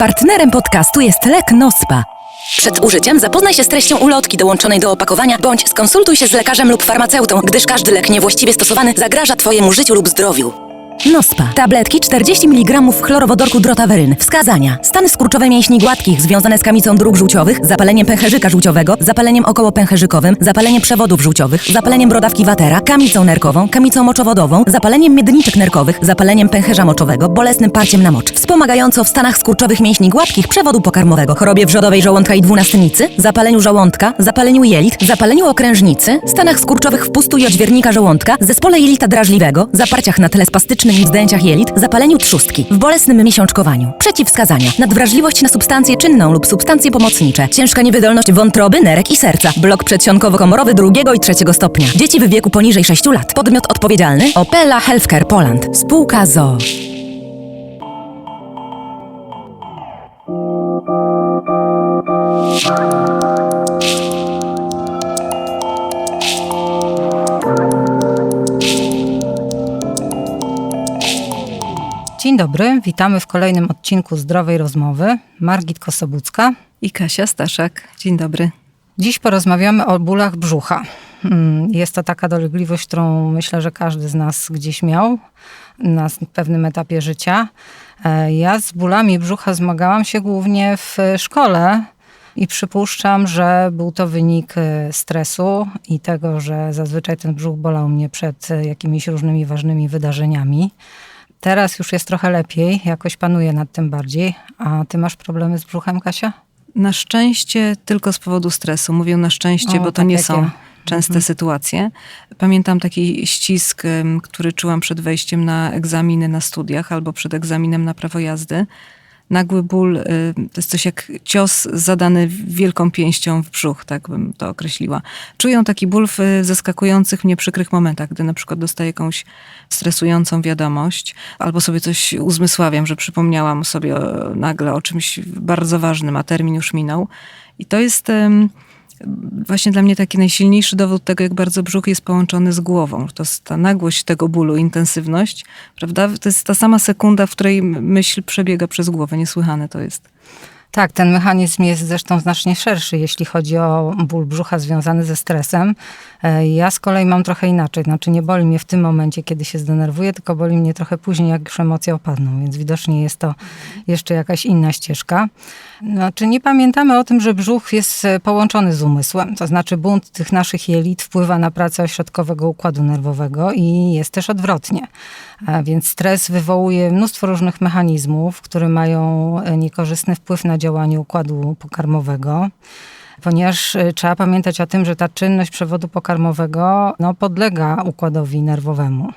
Partnerem podcastu jest lek Nospa. Przed użyciem zapoznaj się z treścią ulotki dołączonej do opakowania bądź skonsultuj się z lekarzem lub farmaceutą, gdyż każdy lek niewłaściwie stosowany zagraża Twojemu życiu lub zdrowiu. Nospa. Tabletki 40 mg chlorowodorku drotaweryn. Wskazania. Stany skurczowe mięśni gładkich związane z kamicą dróg żółciowych, zapaleniem pęcherzyka żółciowego, zapaleniem okołopęcherzykowym, zapaleniem przewodów żółciowych, zapaleniem brodawki watera, kamicą nerkową, kamicą moczowodową, zapaleniem miedniczek nerkowych, zapaleniem pęcherza moczowego, bolesnym parciem na mocz. Wspomagająco w stanach skurczowych mięśni gładkich przewodu pokarmowego, chorobie wrzodowej żołądka i dwunastnicy, zapaleniu żołądka, zapaleniu jelit, zapaleniu okrężnicy, stanach skurczowych wpustu i odźwiernika żołądka, zespole jelita drażliwego, zaparciach na tle spastycznym i wzdęciach jelit, zapaleniu trzustki, w bolesnym miesiączkowaniu. Przeciwwskazania. Nadwrażliwość na substancję czynną lub substancje pomocnicze. Ciężka niewydolność wątroby, nerek i serca. Blok przedsionkowo-komorowy drugiego i trzeciego stopnia. Dzieci w wieku poniżej 6 lat. Podmiot odpowiedzialny Opela Healthcare Poland. Spółka ZOO. Dzień dobry, witamy w kolejnym odcinku Zdrowej Rozmowy. Margit Kosobucka. I Kasia Staszak. Dzień dobry. Dziś porozmawiamy o bólach brzucha. Mm, Jest to taka dolegliwość, którą myślę, że każdy z nas gdzieś miał na pewnym etapie życia. E, Ja z bólami brzucha zmagałam się głównie w szkole i przypuszczam, że był to wynik e, stresu i tego, że zazwyczaj ten brzuch bolał mnie przed e, jakimiś różnymi ważnymi wydarzeniami. Teraz już jest trochę lepiej, jakoś panuję nad tym bardziej. A ty masz problemy z brzuchem, Kasia? Na szczęście tylko z powodu stresu. Mówię na szczęście, O, bo to tak nie są ja. częste sytuacje. Pamiętam taki ścisk, który czułam przed wejściem na egzaminy na studiach albo przed egzaminem na prawo jazdy. Nagły ból y, to jest coś jak cios zadany wielką pięścią w brzuch, tak bym to określiła. Czuję taki ból w y, zaskakujących mnie przykrych momentach, gdy na przykład dostaję jakąś stresującą wiadomość, albo sobie coś uzmysławiam, że przypomniałam sobie nagle o czymś bardzo ważnym, a termin już minął. I to jest właśnie dla mnie taki najsilniejszy dowód tego, jak bardzo brzuch jest połączony z głową. To jest ta nagłość tego bólu, intensywność, prawda? To jest ta sama sekunda, w której myśl przebiega przez głowę. Niesłychane to jest. Tak, ten mechanizm jest zresztą znacznie szerszy, jeśli chodzi o ból brzucha związany ze stresem. E, Ja z kolei mam trochę inaczej. Znaczy nie boli mnie w tym momencie, kiedy się zdenerwuję, tylko boli mnie trochę później, jak już emocje opadną, więc widocznie jest to jeszcze jakaś inna ścieżka. Znaczy nie pamiętamy o tym, że brzuch jest e, połączony z umysłem. To znaczy bunt tych naszych jelit wpływa na pracę ośrodkowego układu nerwowego i jest też odwrotnie. Więc stres wywołuje mnóstwo różnych mechanizmów, które mają e, niekorzystny wpływ na działanie układu pokarmowego. Ponieważ e, trzeba pamiętać o tym, że ta czynność przewodu pokarmowego no, podlega układowi nerwowemu.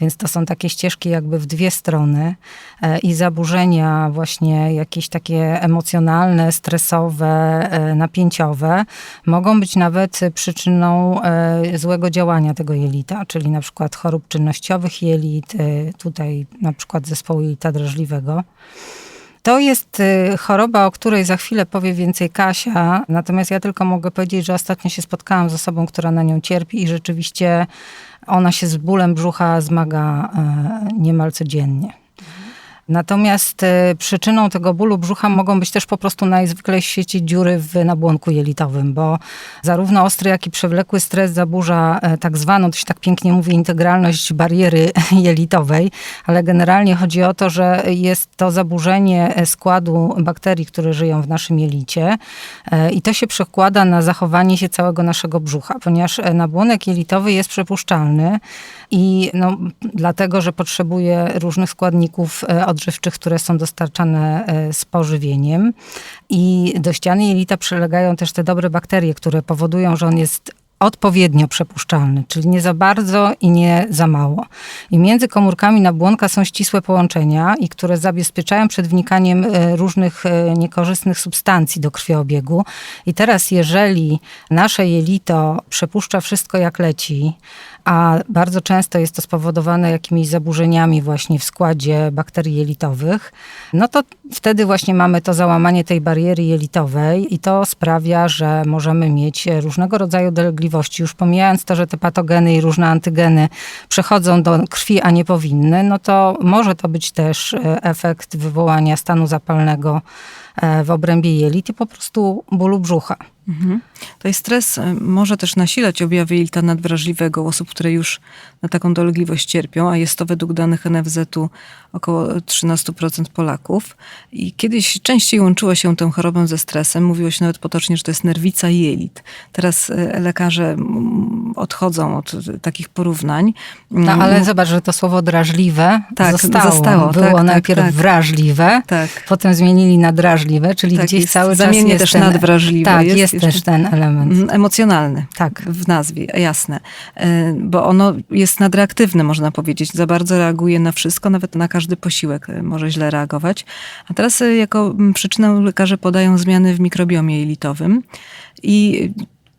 Więc to są takie ścieżki jakby w dwie strony e, i zaburzenia właśnie jakieś takie emocjonalne, stresowe, e, napięciowe mogą być nawet przyczyną e, złego działania tego jelita, czyli na przykład chorób czynnościowych jelit, tutaj na przykład zespołu jelita drażliwego. To jest y, choroba, o której za chwilę powie więcej Kasia. Natomiast ja tylko mogę powiedzieć, że ostatnio się spotkałam z osobą, która na nią cierpi i rzeczywiście ona się z bólem brzucha zmaga e, niemal codziennie. Natomiast e, przyczyną tego bólu brzucha mogą być też po prostu najzwyklej w świecie dziury w nabłonku jelitowym, bo zarówno ostry, jak i przewlekły stres zaburza e, tak zwaną, to się tak pięknie mówi, integralność bariery jelitowej, ale generalnie chodzi o to, że jest to zaburzenie e, składu bakterii, które żyją w naszym jelicie i to się przekłada na zachowanie się całego naszego brzucha, ponieważ nabłonek jelitowy jest przepuszczalny i no, dlatego, że potrzebuje różnych składników e, odżywczych, które są dostarczane e, z pożywieniem. I do ściany jelita przylegają też te dobre bakterie, które powodują, że on jest odpowiednio przepuszczalny, czyli nie za bardzo i nie za mało. I między komórkami nabłonka są ścisłe połączenia, i które zabezpieczają przed wnikaniem e, różnych niekorzystnych substancji do krwiobiegu. I teraz, jeżeli nasze jelito przepuszcza wszystko jak leci, a bardzo często jest to spowodowane jakimiś zaburzeniami właśnie w składzie bakterii jelitowych, no to wtedy właśnie mamy to załamanie tej bariery jelitowej i to sprawia, że możemy mieć różnego rodzaju dolegliwości. Już pomijając to, że te patogeny i różne antygeny przechodzą do krwi, a nie powinny, no to może to być też e, efekt wywołania stanu zapalnego e, w obrębie jelit i po prostu bólu brzucha. Mhm. To jest stres y, może też nasilać objawy jelita nadwrażliwego u osób, które już na taką dolegliwość cierpią, a jest to według danych NFZ-u około 13% Polaków. I kiedyś częściej łączyło się tę chorobę ze stresem. Mówiło się nawet potocznie, że to jest nerwica jelit. Teraz y, lekarze odchodzą od y, takich porównań. No, Mm, ale zobacz, że to słowo drażliwe Tak, zostało. zostało, Było tak, tak, najpierw tak. wrażliwe, Tak. potem zmienili na drażliwe, czyli Tak, gdzieś jest cały czas jest też ten, nadwrażliwe. Tak, jest, jeszcze- też ten element. Mm, Emocjonalny. Tak. W nazwie, jasne. E, Bo ono jest nadreaktywne, można powiedzieć. Za bardzo reaguje na wszystko, nawet na każdy posiłek e, może źle reagować. A teraz e, jako przyczynę lekarze podają zmiany w mikrobiomie jelitowym. I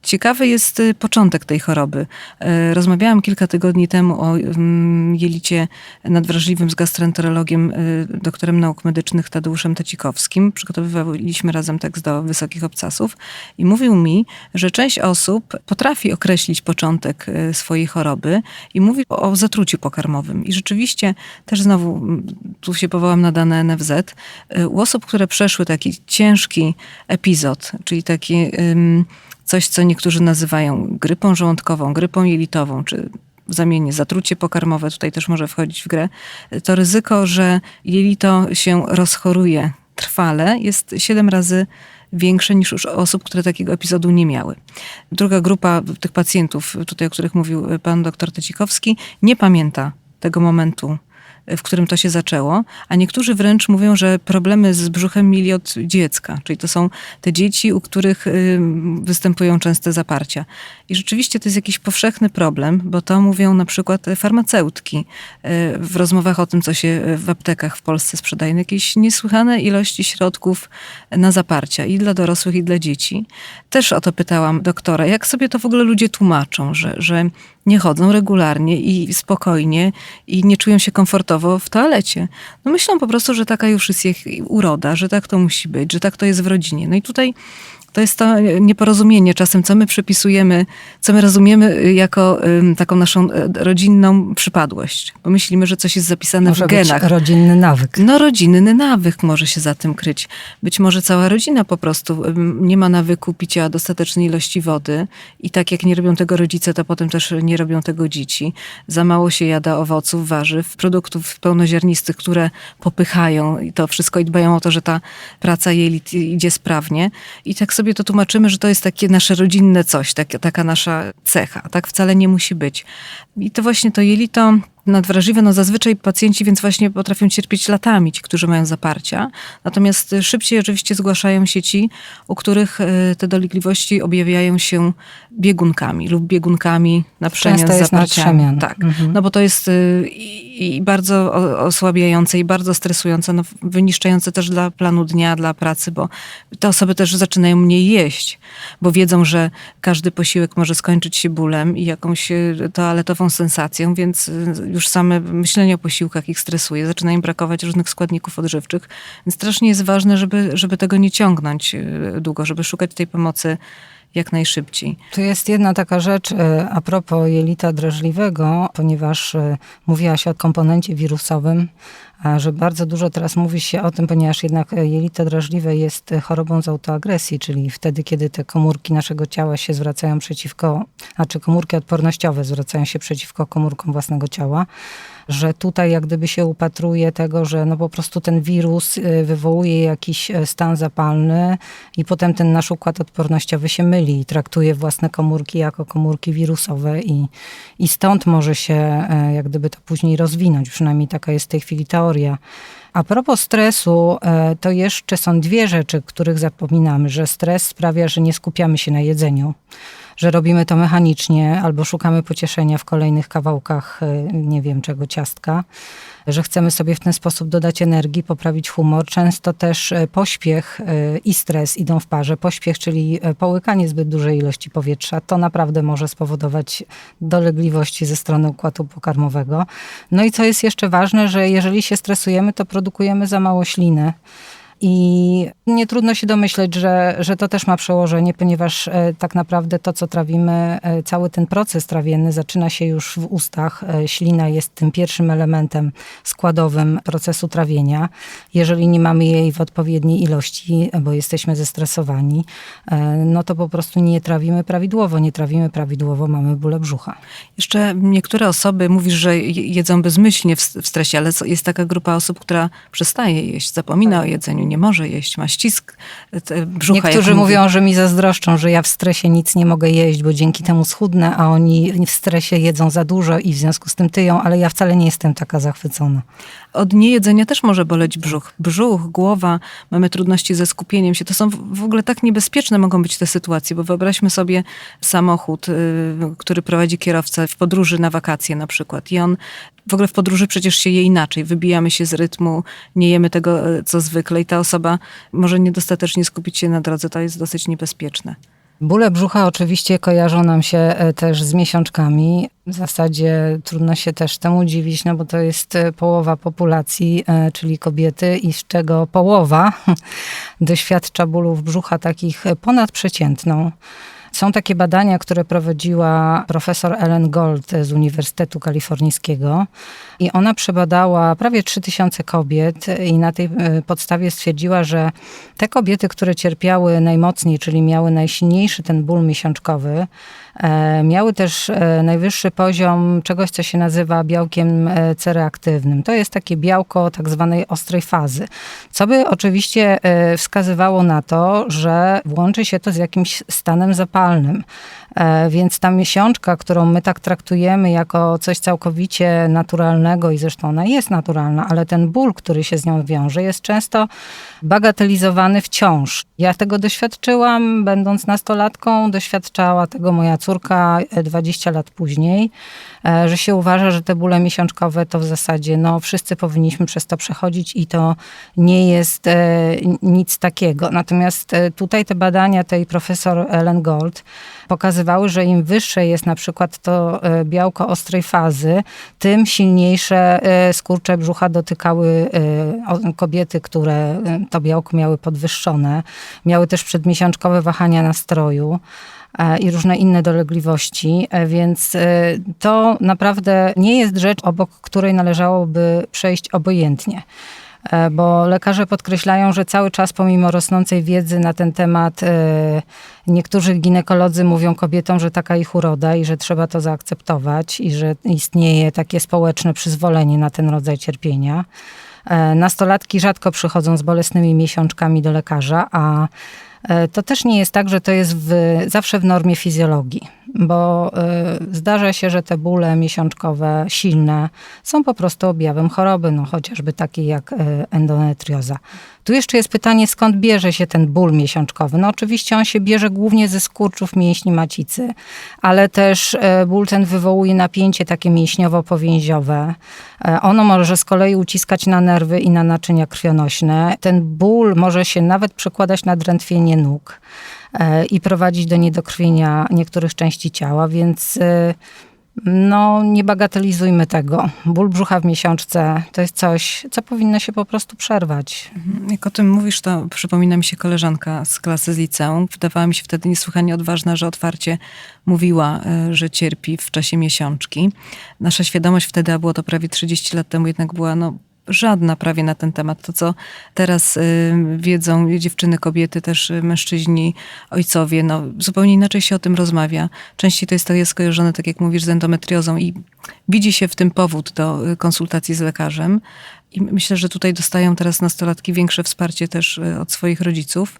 Ciekawy jest y, początek tej choroby. E, Rozmawiałam kilka tygodni temu o mm, jelicie nadwrażliwym z gastroenterologiem, y, doktorem nauk medycznych Tadeuszem Tecikowskim. Przygotowywaliśmy razem tekst do Wysokich Obcasów i mówił mi, że część osób potrafi określić początek y, swojej choroby i mówi o zatruciu pokarmowym. I rzeczywiście też znowu, mm, tu się powołam na dane NFZ, y, u osób, które przeszły taki ciężki epizod, czyli taki coś, co niektórzy nazywają grypą żołądkową, grypą jelitową, czy zamiennie zatrucie pokarmowe, tutaj też może wchodzić w grę, to ryzyko, że jelito się rozchoruje trwale, jest 7 razy większe niż już osób, które takiego epizodu nie miały. Druga grupa tych pacjentów, tutaj o których mówił pan doktor Tecikowski, nie pamięta tego momentu, w którym to się zaczęło, a niektórzy wręcz mówią, że problemy z brzuchem mieli od dziecka, czyli to są te dzieci, u których y, występują częste zaparcia. I rzeczywiście to jest jakiś powszechny problem, bo to mówią na przykład farmaceutki y, w rozmowach o tym, co się w aptekach w Polsce sprzedaje. Jakieś niesłychane ilości środków na zaparcia i dla dorosłych, i dla dzieci. Też o to pytałam doktora, jak sobie to w ogóle ludzie tłumaczą, że, że nie chodzą regularnie i spokojnie i nie czują się komfortowo w toalecie. No myślą po prostu, że taka już jest ich uroda, że tak to musi być, że tak to jest w rodzinie. No i tutaj to jest to nieporozumienie czasem, co my przypisujemy, co my rozumiemy jako ym, taką naszą e, rodzinną przypadłość. Bo myślimy, że coś jest zapisane Może w genach. być rodzinny nawyk. No rodzinny nawyk może się za tym kryć. Być może cała rodzina po prostu nie ma nawyku picia dostatecznej ilości wody i tak jak nie robią tego rodzice, to potem też nie robią tego dzieci. Za mało się jada owoców, warzyw, produktów pełnoziarnistych, które popychają i to wszystko i dbają o to, że ta praca jelit idzie sprawnie. I tak sobie to tłumaczymy, że to jest takie nasze rodzinne coś, tak, taka nasza cecha. Tak wcale nie musi być. I to właśnie to jelito nadwrażliwe, no zazwyczaj pacjenci więc właśnie potrafią cierpieć latami, ci, którzy mają zaparcia. Natomiast szybciej oczywiście zgłaszają się ci, u których e, te dolegliwości objawiają się biegunkami lub biegunkami na przemian Często jest zaparciami. Tak, Mhm. no bo to jest y, i, i bardzo osłabiające i bardzo stresujące, no, wyniszczające też dla planu dnia, dla pracy, bo te osoby też zaczynają mniej jeść, bo wiedzą, że każdy posiłek może skończyć się bólem i jakąś y, toaletową sensacją, więc y, już same myślenie o posiłkach ich stresuje. Zaczyna im brakować różnych składników odżywczych, więc strasznie jest ważne, żeby, żeby tego nie ciągnąć y, długo, żeby szukać tej pomocy jak najszybciej. Tu jest jedna taka rzecz e, a propos jelita drażliwego, ponieważ e, mówiła się o komponencie wirusowym, że bardzo dużo teraz mówi się o tym, ponieważ jednak e, jelito drażliwe jest e, chorobą z autoagresji, czyli wtedy, kiedy te komórki naszego ciała się zwracają przeciwko, znaczy komórki odpornościowe zwracają się przeciwko komórkom własnego ciała, że tutaj jak gdyby się upatruje tego, że no po prostu ten wirus y, wywołuje jakiś e, stan zapalny i potem ten nasz układ odpornościowy się myli i traktuje własne komórki jako komórki wirusowe i, i stąd może się e, jak gdyby to później rozwinąć. Przynajmniej taka jest w tej chwili teoria. A propos stresu, to jeszcze są dwie rzeczy, których zapominamy, że stres sprawia, że nie skupiamy się na jedzeniu że robimy to mechanicznie albo szukamy pocieszenia w kolejnych kawałkach, y, nie wiem czego, ciastka, że chcemy sobie w ten sposób dodać energii, poprawić humor. Często też y, pośpiech y, i stres idą w parze. Pośpiech, czyli połykanie zbyt dużej ilości powietrza, to naprawdę może spowodować dolegliwości ze strony układu pokarmowego. No i co jest jeszcze ważne, że jeżeli się stresujemy, to produkujemy za mało śliny. I nie trudno się domyśleć, że, że to też ma przełożenie, ponieważ e, tak naprawdę to, co trawimy, e, cały ten proces trawienny zaczyna się już w ustach. E, Ślina jest tym pierwszym elementem składowym procesu trawienia. Jeżeli nie mamy jej w odpowiedniej ilości, bo jesteśmy zestresowani, no to po prostu nie trawimy prawidłowo. Nie trawimy prawidłowo, mamy bóle brzucha. Jeszcze niektóre osoby, mówisz, że je- jedzą bezmyślnie w, w stresie, ale jest taka grupa osób, która przestaje jeść, zapomina o jedzeniu, nie może jeść, ma ścisk e, brzucha. Niektórzy mówi. mówią, że mi zazdroszczą, że ja w stresie nic nie mogę jeść, bo dzięki temu schudnę, a oni w stresie jedzą za dużo i w związku z tym tyją, ale ja wcale nie jestem taka zachwycona. Od niejedzenia też może boleć brzuch. Brzuch, głowa, mamy trudności ze skupieniem się. To są w- ogóle tak niebezpieczne mogą być te sytuacje, bo wyobraźmy sobie samochód, y, który prowadzi kierowca w podróży na wakacje na przykład i on w ogóle w podróży przecież się je inaczej. Wybijamy się z rytmu, nie jemy tego, y, co zwykle i ta osoba może niedostatecznie skupić się na drodze. To jest dosyć niebezpieczne. Bóle brzucha oczywiście kojarzą nam się e, też z miesiączkami. W zasadzie trudno się też temu dziwić, no bo to jest e, połowa populacji, e, czyli kobiety, i z czego połowa doświadcza bólów brzucha takich ponadprzeciętną. Są takie badania, które prowadziła profesor Ellen Gold z Uniwersytetu Kalifornijskiego i ona przebadała prawie 3000 kobiet i na tej e, podstawie stwierdziła, że te kobiety, które cierpiały najmocniej, czyli miały najsilniejszy ten ból miesiączkowy, miały też e, najwyższy poziom czegoś, co się nazywa białkiem e, cereaktywnym. To jest takie białko tak zwanej ostrej fazy, co by oczywiście e, wskazywało na to, że łączy się to z jakimś stanem zapalnym. E, Więc ta miesiączka, którą my tak traktujemy jako coś całkowicie naturalnego i zresztą ona jest naturalna, ale ten ból, który się z nią wiąże, jest często bagatelizowany wciąż. Ja tego doświadczyłam, będąc nastolatką, doświadczała tego moja córka e, 20 lat później, e, że się uważa, że te bóle miesiączkowe to w zasadzie, no wszyscy powinniśmy przez to przechodzić i to nie jest e, nic takiego. Natomiast e, tutaj te badania tej profesor Ellen Gold pokazywały, że im wyższe jest na przykład to e, białko ostrej fazy, tym silniejsze e, skurcze brzucha dotykały e, kobiety, które to białko miały podwyższone. Miały też przedmiesiączkowe wahania nastroju i różne inne dolegliwości, więc to naprawdę nie jest rzecz, obok której należałoby przejść obojętnie. E, Bo lekarze podkreślają, że cały czas, pomimo rosnącej wiedzy na ten temat, e, niektórzy ginekolodzy mówią kobietom, że taka ich uroda i że trzeba to zaakceptować i że istnieje takie społeczne przyzwolenie na ten rodzaj cierpienia. E, Nastolatki rzadko przychodzą z bolesnymi miesiączkami do lekarza, a to też nie jest tak, że to jest w, zawsze w normie fizjologii, bo e, zdarza się, że te bóle miesiączkowe silne są po prostu objawem choroby, no chociażby takiej jak e, endometrioza. Tu jeszcze jest pytanie, skąd bierze się ten ból miesiączkowy. No oczywiście on się bierze głównie ze skurczów mięśni macicy, ale też e, ból ten wywołuje napięcie takie mięśniowo-powięziowe. E, Ono może z kolei uciskać na nerwy i na naczynia krwionośne. Ten ból może się nawet przekładać na drętwienie nóg e, i prowadzić do niedokrwienia niektórych części ciała, więc no, nie bagatelizujmy tego. Ból brzucha w miesiączce to jest coś, co powinno się po prostu przerwać. Jak o tym mówisz, to przypomina mi się koleżanka z klasy z liceum. Wydawała mi się wtedy niesłychanie odważna, że otwarcie mówiła, e, że cierpi w czasie miesiączki. Nasza świadomość wtedy, a było to prawie 30 lat temu, jednak była no, żadna prawie na ten temat. To, co teraz y, wiedzą dziewczyny, kobiety, też y, mężczyźni, ojcowie, no, zupełnie inaczej się o tym rozmawia. Częściej to jest, to jest skojarzone, tak jak mówisz, z endometriozą i widzi się w tym powód do y, konsultacji z lekarzem. I myślę, że tutaj dostają teraz nastolatki większe wsparcie też od swoich rodziców.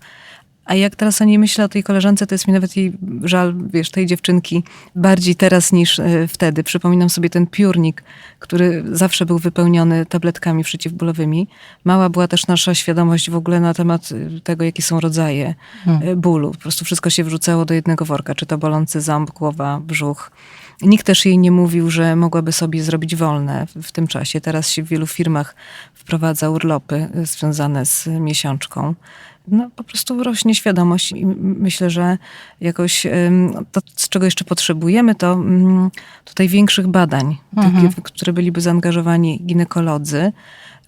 A jak teraz o niej myślę, o tej koleżance, to jest mi nawet jej żal, wiesz, tej dziewczynki bardziej teraz niż e, wtedy. Przypominam sobie ten piórnik, który zawsze był wypełniony tabletkami przeciwbólowymi. Mała była też nasza świadomość w ogóle na temat e, tego, jakie są rodzaje e, bólu. Po prostu wszystko się wrzucało do jednego worka, czy to bolący ząb, głowa, brzuch. Nikt też jej nie mówił, że mogłaby sobie zrobić wolne w- tym czasie. Teraz się w wielu firmach wprowadza urlopy związane z miesiączką. No, po prostu rośnie świadomość i myślę, że jakoś to, z czego jeszcze potrzebujemy, to mm, tutaj większych badań, takie, w które byliby zaangażowani ginekolodzy,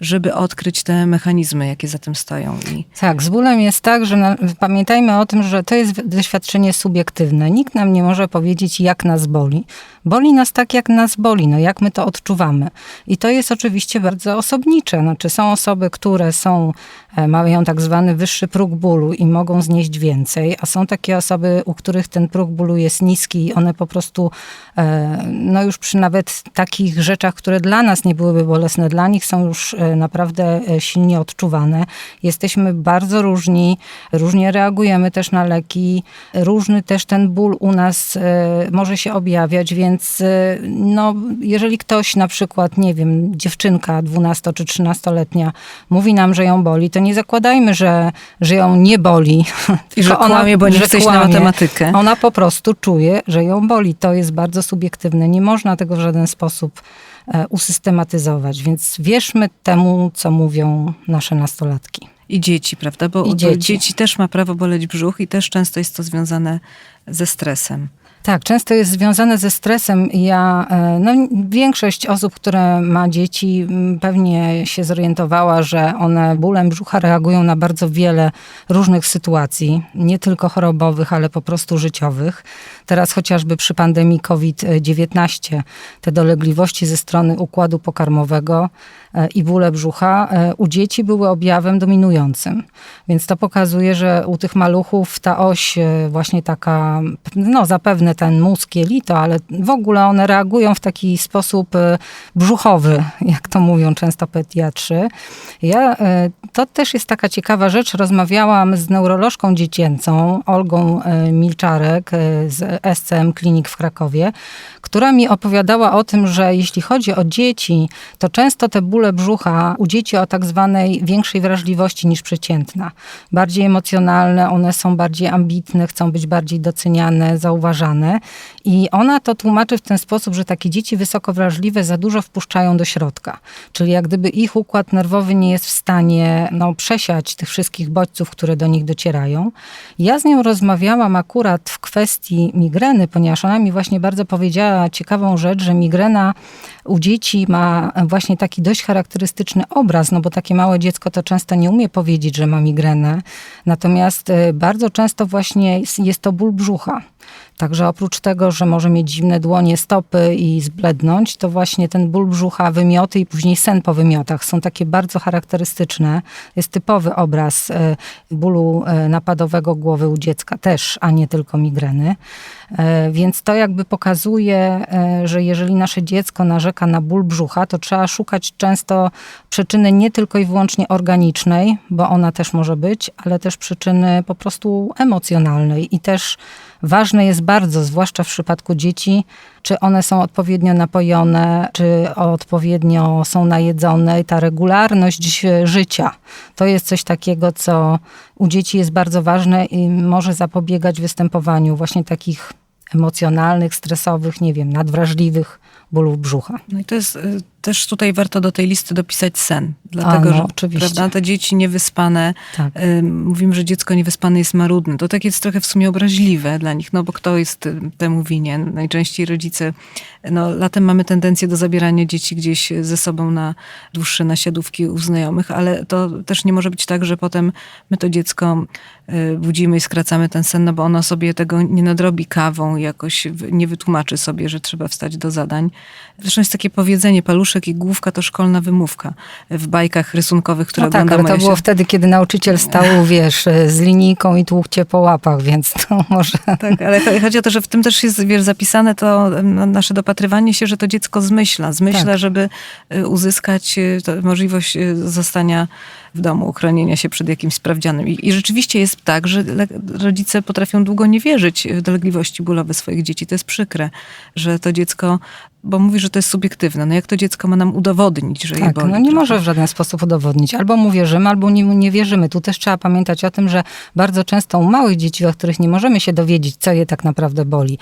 żeby odkryć te mechanizmy, jakie za tym stoją. I Tak, z bólem jest tak, że na, pamiętajmy o tym, że to jest doświadczenie subiektywne. Nikt nam nie może powiedzieć, jak nas boli. Boli nas tak, jak nas boli, no jak my to odczuwamy. I to jest oczywiście bardzo osobnicze. Znaczy są osoby, które są, e, mają tak zwany wyższy próg bólu i mogą znieść więcej, a są takie osoby, u których ten próg bólu jest niski i one po prostu, e, no już przy nawet takich rzeczach, które dla nas nie byłyby bolesne, dla nich są już e, naprawdę e, silnie odczuwane. Jesteśmy bardzo różni, różnie reagujemy też na leki, różny też ten ból u nas e, może się objawiać, więc e, no, jeżeli ktoś na przykład, nie wiem, dziewczynka 12 czy 13-letnia mówi nam, że ją boli, to nie zakładajmy, że, że ją nie boli. I że Tylko kłamie, bo nie chce na matematykę. Ona po prostu czuje, że ją boli. To jest bardzo subiektywne. Nie można tego w żaden sposób usystematyzować, więc wierzmy temu, co mówią nasze nastolatki. I dzieci, prawda? Bo dzieci. dzieci też ma prawo boleć brzuch i też często jest to związane ze stresem. Tak, często jest związane ze stresem. Ja, e, no, większość osób, które ma dzieci, pewnie się zorientowała, że one bólem brzucha reagują na bardzo wiele różnych sytuacji, nie tylko chorobowych, ale po prostu życiowych. Teraz chociażby przy pandemii COVID-19 te dolegliwości ze strony układu pokarmowego i bóle brzucha e, u dzieci były objawem dominującym. Więc to pokazuje, że u tych maluchów ta oś e, właśnie taka, no zapewne ten mózg, jelito, ale w ogóle one reagują w taki sposób e, brzuchowy, jak to mówią często pediatrzy. Ja, e, to też jest taka ciekawa rzecz. Rozmawiałam z neurolożką dziecięcą, Olgą e, Milczarek e, z SCM Klinik w Krakowie, która mi opowiadała o tym, że jeśli chodzi o dzieci, to często te bóle brzucha u dzieci o tak zwanej większej wrażliwości niż przeciętna. Bardziej emocjonalne, one są bardziej ambitne, chcą być bardziej doceniane, zauważane. I ona to tłumaczy w ten sposób, że takie dzieci wysoko wrażliwe za dużo wpuszczają do środka. Czyli jak gdyby ich układ nerwowy nie jest w stanie no, przesiać tych wszystkich bodźców, które do nich docierają. Ja z nią rozmawiałam akurat w kwestii migreny, ponieważ ona mi właśnie bardzo powiedziała ciekawą rzecz, że migrena u dzieci ma właśnie taki dość charakterystyczny obraz, no bo takie małe dziecko to często nie umie powiedzieć, że ma migrenę. Natomiast y, bardzo często właśnie jest, jest to ból brzucha. Także oprócz tego, że może mieć zimne dłonie, stopy i zblednąć, to właśnie ten ból brzucha, wymioty i później sen po wymiotach są takie bardzo charakterystyczne. Jest typowy obraz e, bólu e, napadowego głowy u dziecka też, a nie tylko migreny. E, Więc to jakby pokazuje, że jeżeli nasze dziecko narzeka na ból brzucha, to trzeba szukać często przyczyny nie tylko i wyłącznie organicznej, bo ona też może być, ale też przyczyny po prostu emocjonalnej i też Ważne jest bardzo, zwłaszcza w przypadku dzieci, czy one są odpowiednio napojone, czy odpowiednio są najedzone. I ta regularność życia to jest coś takiego, co u dzieci jest bardzo ważne i może zapobiegać występowaniu właśnie takich emocjonalnych, stresowych, nie wiem, nadwrażliwych bólów brzucha. No i to jest y, też tutaj warto do tej listy dopisać sen. Dlatego, no, że oczywiście. prawda, te dzieci niewyspane, Tak. y, mówimy, że dziecko niewyspane jest marudne. To tak jest trochę w sumie obraźliwe dla nich, no bo kto jest y, temu winien? Najczęściej rodzice, no latem mamy tendencję do zabierania dzieci gdzieś ze sobą na dłuższe nasiadówki u znajomych, ale to też nie może być tak, że potem my to dziecko y, budzimy i skracamy ten sen, no bo ono sobie tego nie nadrobi kawą i jakoś nie wytłumaczy sobie, że trzeba wstać do zadań. Zresztą jest takie powiedzenie, paluszek i główka to szkolna wymówka w bajkach rysunkowych, które No tak, ale to było się- wtedy, kiedy nauczyciel stał, wiesz, z linijką i tłukł cię po łapach, więc to może... Tak, ale cho- chodzi o to, że w tym też jest wiesz, zapisane to em, nasze dopatrywanie się, że to dziecko zmyśla. Zmyśla, Tak. żeby y, uzyskać y, możliwość y, zostania w domu, uchronienia się przed jakimś sprawdzianem. I, i rzeczywiście jest tak, że rodzice potrafią długo nie wierzyć w dolegliwości bólowe swoich dzieci. To jest przykre, że to dziecko, bo mówi, że to jest subiektywne. No jak to dziecko ma nam udowodnić, że je Tak, boli? no nie może w żaden sposób udowodnić. Albo mu wierzymy, albo nie, nie wierzymy. Tu też trzeba pamiętać o tym, że bardzo często u małych dzieci, o których nie możemy się dowiedzieć, co je tak naprawdę boli,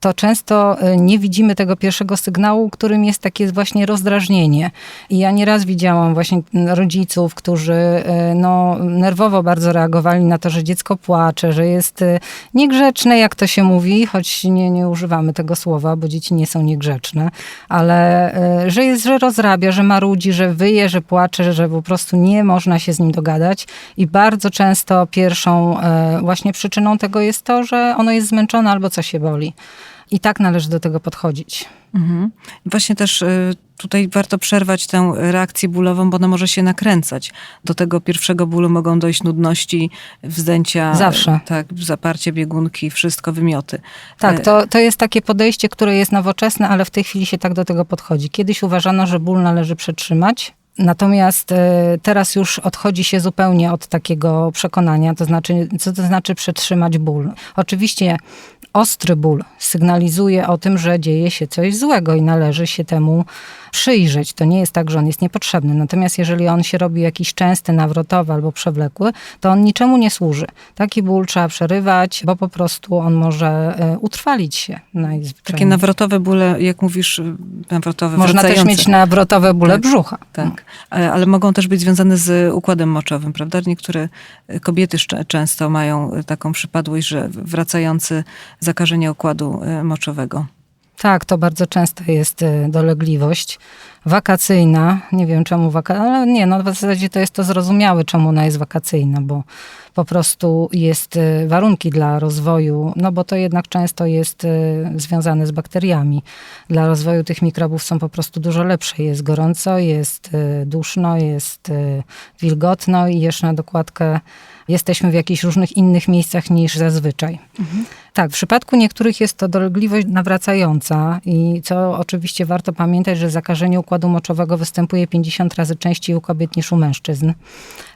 to często y, nie widzimy tego pierwszego sygnału, którym jest takie właśnie rozdrażnienie. I ja nieraz widziałam właśnie rodziców, którzy y, no, nerwowo bardzo reagowali na to, że dziecko płacze, że jest y, niegrzeczne, jak to się mówi, choć nie, nie używamy tego słowa, bo dzieci nie są niegrzeczne, ale że jest, że rozrabia, że marudzi, że wyje, że płacze, że po prostu nie można się z nim dogadać. I bardzo często pierwszą właśnie przyczyną tego jest to, że ono jest zmęczone albo coś się boli. I tak należy do tego podchodzić. Mhm. Właśnie też y, tutaj warto przerwać tę reakcję bólową, bo ona może się nakręcać. Do tego pierwszego bólu mogą dojść nudności, wzdęcia. Zawsze. Tak, zaparcie biegunki, wszystko, wymioty. Tak, E, to, to jest takie podejście, które jest nowoczesne, ale w tej chwili się tak do tego podchodzi. Kiedyś uważano, że ból należy przetrzymać. Natomiast e, teraz już odchodzi się zupełnie od takiego przekonania, to znaczy, co to znaczy przetrzymać ból. Oczywiście ostry ból sygnalizuje o tym, że dzieje się coś złego i należy się temu przyjrzeć. To nie jest tak, że on jest niepotrzebny. Natomiast jeżeli on się robi jakiś częsty, nawrotowy albo przewlekły, to on niczemu nie służy. Taki ból trzeba przerywać, bo po prostu on może e, utrwalić się najzwyczajniej. Takie nawrotowe bóle, jak mówisz, y, nawrotowe, Można też wracające. mieć nawrotowe bóle Tak, brzucha. Tak, ale, ale mogą też być związane z układem moczowym, prawda? Niektóre y, kobiety często mają taką przypadłość, że wracający zakażenie układu moczowego. Tak, to bardzo często jest y, dolegliwość wakacyjna. Nie wiem czemu wakacyjna, ale nie, no w zasadzie to jest to zrozumiałe, czemu ona jest wakacyjna, bo po prostu jest y, warunki dla rozwoju, no bo to jednak często jest y, związane z bakteriami. Dla rozwoju tych mikrobów są po prostu dużo lepsze. Jest gorąco, jest y, duszno, jest wilgotno i jeszcze na dokładkę jesteśmy w jakichś różnych innych miejscach niż zazwyczaj. Tak, w przypadku niektórych jest to dolegliwość nawracająca i co oczywiście warto pamiętać, że zakażenie układu moczowego występuje 50 razy częściej u kobiet niż u mężczyzn.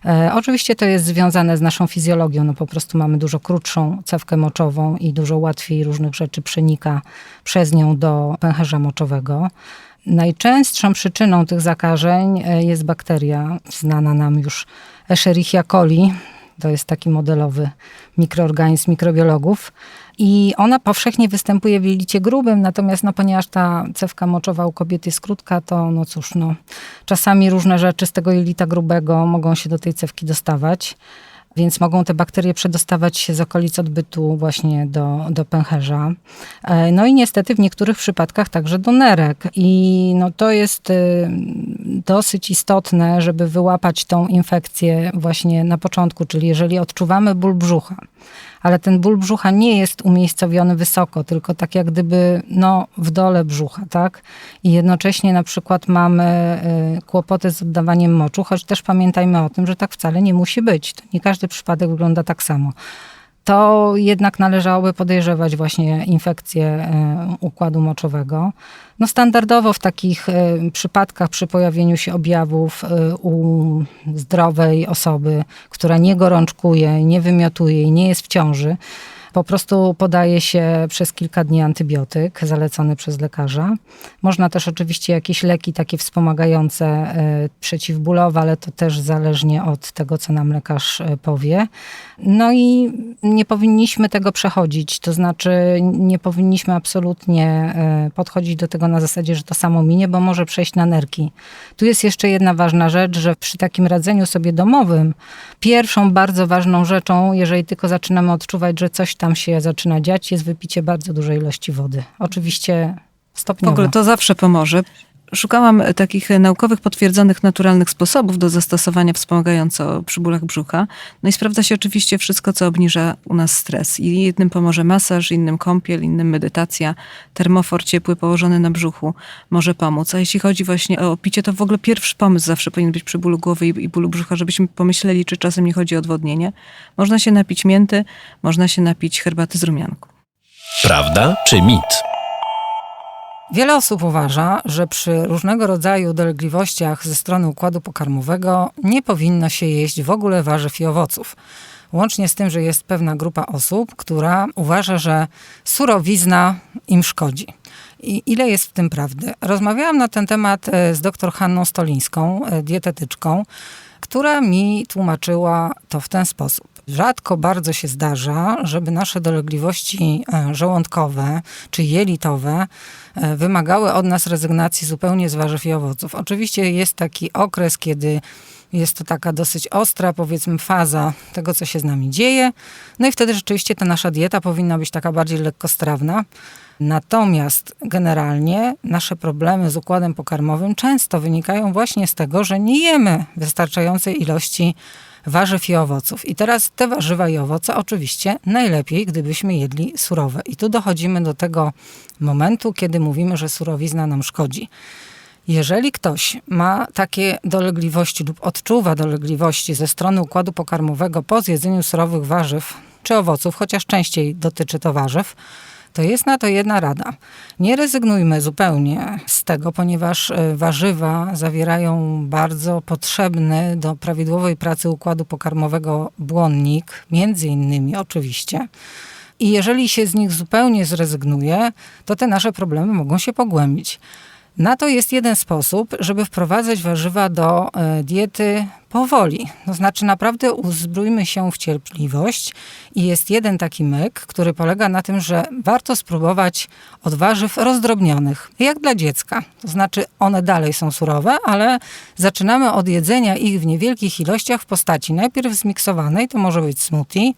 E, oczywiście to jest związane z naszą fizjologią, no po prostu mamy dużo krótszą cewkę moczową i dużo łatwiej różnych rzeczy przenika przez nią do pęcherza moczowego. Najczęstszą przyczyną tych zakażeń e, jest bakteria znana nam już Escherichia coli. To jest taki modelowy mikroorganizm mikrobiologów. I ona powszechnie występuje w jelicie grubym, natomiast no, ponieważ ta cewka moczowa u kobiety jest krótka, to no cóż, no, czasami różne rzeczy z tego jelita grubego mogą się do tej cewki dostawać. Więc mogą te bakterie przedostawać się z okolic odbytu właśnie do, do pęcherza. E, No i niestety w niektórych przypadkach także do nerek. I no to jest y, dosyć istotne, żeby wyłapać tą infekcję właśnie na początku, czyli jeżeli odczuwamy ból brzucha, ale ten ból brzucha nie jest umiejscowiony wysoko, tylko tak jak gdyby no, w dole brzucha, tak? I jednocześnie na przykład mamy y, kłopoty z oddawaniem moczu, choć też pamiętajmy o tym, że tak wcale nie musi być. To nie każdy przypadek wygląda tak samo. To jednak należałoby podejrzewać właśnie infekcję y, układu moczowego. No standardowo w takich y, przypadkach przy pojawieniu się objawów y, u zdrowej osoby, która nie gorączkuje, nie wymiotuje i nie jest w ciąży, po prostu podaje się przez kilka dni antybiotyk zalecony przez lekarza. Można też oczywiście jakieś leki takie wspomagające y, przeciwbólowe, ale to też zależnie od tego, co nam lekarz y, powie. No i nie powinniśmy tego przechodzić, to znaczy nie powinniśmy absolutnie y, podchodzić do tego na zasadzie, że to samo minie, bo może przejść na nerki. Tu jest jeszcze jedna ważna rzecz, że przy takim radzeniu sobie domowym, pierwszą bardzo ważną rzeczą, jeżeli tylko zaczynamy odczuwać, że coś tam się zaczyna dziać, jest wypicie bardzo dużej ilości wody. Oczywiście W stopniowo. ogóle to zawsze pomoże. Szukałam takich naukowych, potwierdzonych, naturalnych sposobów do zastosowania wspomagająco przy bólach brzucha. No i sprawdza się oczywiście wszystko, co obniża u nas stres. I jednym pomoże masaż, innym kąpiel, innym medytacja. Termofor ciepły położony na brzuchu może pomóc. A jeśli chodzi właśnie o picie, to w ogóle pierwszy pomysł zawsze powinien być przy bólu głowy i, i bólu brzucha, żebyśmy pomyśleli, czy czasem nie chodzi o odwodnienie. Można się napić mięty, można się napić herbaty z rumianku. Prawda czy mit? Wiele osób uważa, że przy różnego rodzaju dolegliwościach ze strony układu pokarmowego nie powinno się jeść w ogóle warzyw i owoców. Łącznie z tym, że jest pewna grupa osób, która uważa, że surowizna im szkodzi. I ile jest w tym prawdy? Rozmawiałam na ten temat e, z dr Hanną Stolińską, e, dietetyczką, która mi tłumaczyła to w ten sposób. Rzadko bardzo się zdarza, żeby nasze dolegliwości e, żołądkowe czy jelitowe e, wymagały od nas rezygnacji zupełnie z warzyw i owoców. Oczywiście jest taki okres, kiedy jest to taka dosyć ostra, powiedzmy, faza tego, co się z nami dzieje. No i wtedy rzeczywiście ta nasza dieta powinna być taka bardziej lekkostrawna. Natomiast generalnie nasze problemy z układem pokarmowym często wynikają właśnie z tego, że nie jemy wystarczającej ilości warzyw i owoców. I teraz te warzywa i owoce oczywiście najlepiej, gdybyśmy jedli surowe. I tu dochodzimy do tego momentu, kiedy mówimy, że surowizna nam szkodzi. Jeżeli ktoś ma takie dolegliwości lub odczuwa dolegliwości ze strony układu pokarmowego po zjedzeniu surowych warzyw czy owoców, chociaż częściej dotyczy to warzyw, to jest na to jedna rada. Nie rezygnujmy zupełnie z tego, ponieważ e, warzywa zawierają bardzo potrzebny do prawidłowej pracy układu pokarmowego błonnik, między innymi oczywiście. I jeżeli się z nich zupełnie zrezygnuje, to te nasze problemy mogą się pogłębić. Na to jest jeden sposób, żeby wprowadzać warzywa do e, diety powoli. To znaczy, naprawdę uzbrójmy się w cierpliwość. I jest jeden taki myk, który polega na tym, że warto spróbować od warzyw rozdrobnionych, jak dla dziecka. To znaczy, one dalej są surowe, ale zaczynamy od jedzenia ich w niewielkich ilościach w postaci najpierw zmiksowanej, to może być smoothie,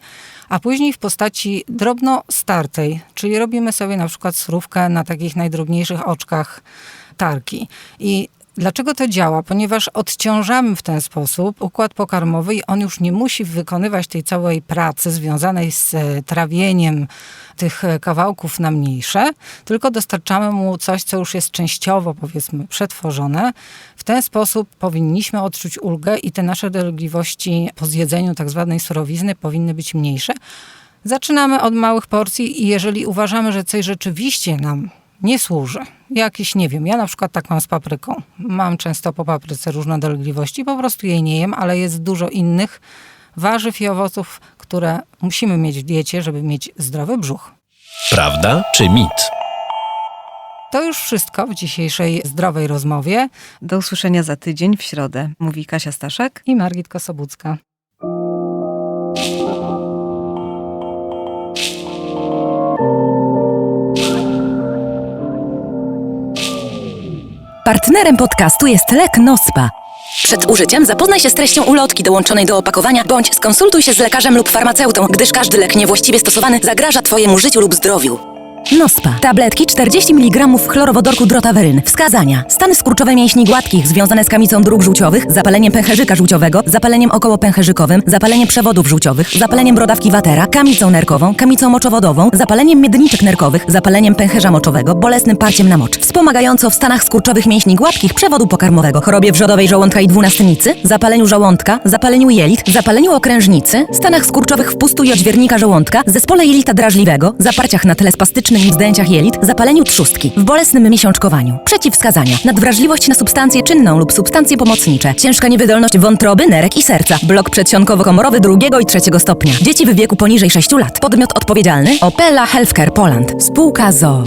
a później w postaci drobno startej, czyli robimy sobie na przykład surówkę na takich najdrobniejszych oczkach tarki. I Dlaczego to działa? Ponieważ odciążamy w ten sposób układ pokarmowy i on już nie musi wykonywać tej całej pracy związanej z e, trawieniem tych e, kawałków na mniejsze, tylko dostarczamy mu coś, co już jest częściowo, powiedzmy, przetworzone. W ten sposób powinniśmy odczuć ulgę i te nasze dolegliwości po zjedzeniu tak zwanej surowizny powinny być mniejsze. Zaczynamy od małych porcji i jeżeli uważamy, że coś rzeczywiście nam nie służy. Jakiś, nie wiem, ja na przykład tak mam z papryką. Mam często po papryce różne dolegliwości, po prostu jej nie jem, ale jest dużo innych warzyw i owoców, które musimy mieć w diecie, żeby mieć zdrowy brzuch. Prawda czy mit? To już wszystko w dzisiejszej zdrowej rozmowie Do usłyszenia za tydzień w środę, mówi Kasia Staszek. i Margit Kosobucka. Partnerem podcastu jest lek Nospa. Przed użyciem zapoznaj się z treścią ulotki dołączonej do opakowania bądź skonsultuj się z lekarzem lub farmaceutą, gdyż każdy lek niewłaściwie stosowany zagraża Twojemu życiu lub zdrowiu. Nospa. Tabletki 40 mg chlorowodorku drotaweryn. Wskazania. Stany skurczowe mięśni gładkich związane z kamicą dróg żółciowych, zapaleniem pęcherzyka żółciowego, zapaleniem okołopęcherzykowym, zapaleniem przewodów żółciowych, zapaleniem brodawki watera, kamicą nerkową, kamicą moczowodową, zapaleniem miedniczek nerkowych, zapaleniem pęcherza moczowego, bolesnym parciem na mocz. Wspomagająco w stanach skurczowych mięśni gładkich przewodu pokarmowego, chorobie wrzodowej żołądka i dwunastnicy, zapaleniu żołądka, zapaleniu jelit, zapaleniu okrężnicy, stanach skurczowych wpustu i odźwiernika żołądka, zespole jelita drażliwego, zaparciach na tle spastycznym i wzdęciach jelit, zapaleniu trzustki, w bolesnym miesiączkowaniu. Przeciwwskazania. Nadwrażliwość na substancję czynną lub substancje pomocnicze. Ciężka niewydolność wątroby, nerek i serca. Blok przedsionkowo-komorowy drugiego i trzeciego stopnia. Dzieci w wieku poniżej 6 lat. Podmiot odpowiedzialny Opela Healthcare Poland. Spółka ZOO.